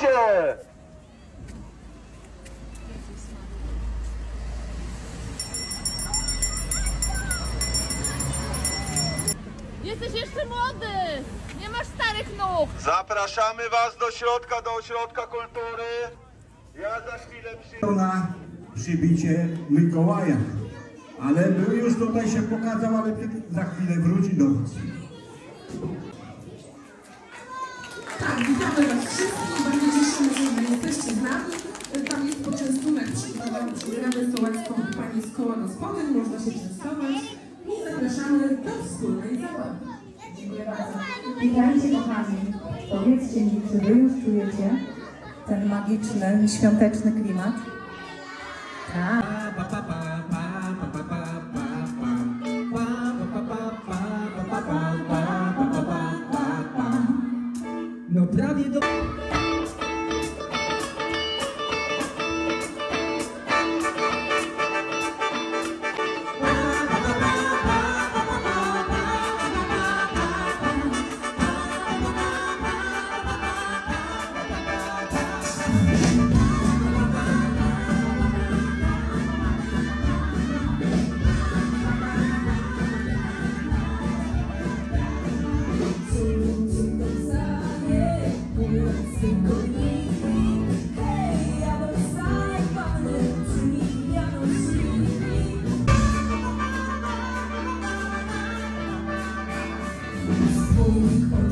Wstawajcie! Jesteś jeszcze młody! Nie masz starych nóg! Zapraszamy Was do środka, do ośrodka kultury. Ja za chwilę przyjdę. na przybicie Mikołaja. Ale był już tutaj się pokazał, ale za chwilę wróci do nas. Tak, witamy Was wszystkich. Się, że jesteście z nami. Tam jest poczęstunek przygotowany przez Radę Sołecką Pani z Koła Gospodyń. Można się częstować. I zapraszamy do wspólnej zabawy. Dziękuję bardzo. Witajcie kochani. Powiedzcie mi, czy wy już czujecie ten magiczny, świąteczny klimat? Tak. Holy Ghost.